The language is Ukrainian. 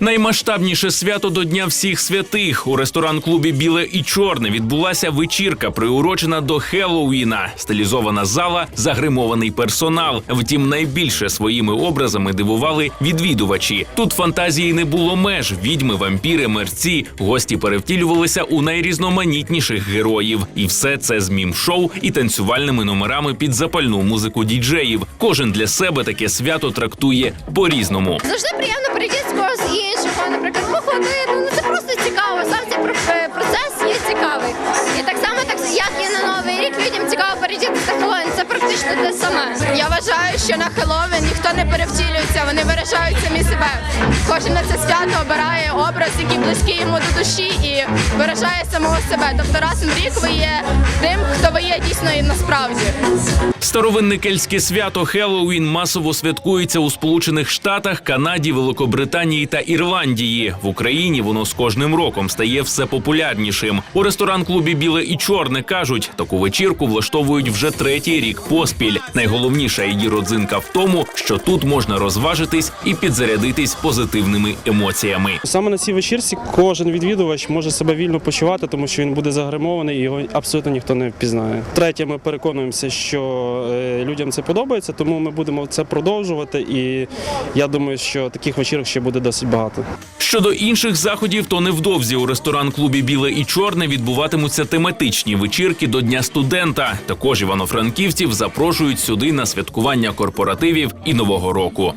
Наймасштабніше свято до Дня всіх святих у ресторан-клубі Біле і Чорне відбулася вечірка, приурочена до Хеллоуіна. Стилізована зала, загримований персонал. Втім, найбільше своїми образами дивували відвідувачі. Тут фантазії не було меж. Відьми, вампіри, мерці. Гості перевтілювалися у найрізноманітніших героїв. І все це з мім-шоу і танцювальними номерами під запальну музику діджеїв. Кожен для себе таке свято трактує по-різному. Завжди приємно прийти з когось іншого, наприклад, походити. Ну це просто цікаво. Сам цей е, процес є цікавий. І так само, так як і на новий рік, людям цікаво перейти на Хеллоуін. Це практично те саме. Я вважаю, що на Хеллоуін ніхто не перевтілюється, вони виражають самі себе. Кожен на це свято обирає образ, який близький йому до душі, і виражає самого себе. Тобто раз в рік ви є тим, хто ви є дійсно і насправді. Старовинне кельтське свято Хеллоуін масово святкується у Сполучених Штатах, Канаді, Великобританії та Ірландії. В Україні воно з кожним роком стає все популярнішим. У ресторан-клубі Біле і Чорне кажуть, таку вечірку влаштовують вже третій рік поспіль. Найголовніша її родзинка в тому, що тут можна розважитись і підзарядитись позитивними емоціями. Саме на цій вечірці кожен відвідувач може себе вільно почувати, тому що він буде загримований і його абсолютно ніхто не впізнає. Третє, ми переконуємося, що е, людям це подобається, тому ми будемо це продовжувати. І я думаю, що таких вечірок ще буде досить багато. Щодо інших заходів, то невдовзі у ресторан-клубі Біле і Чорне відбуватимуться тематичні вечірки до Дня студента. Також івано-франківців запрошують сюди на святкування корпоративів і нового року.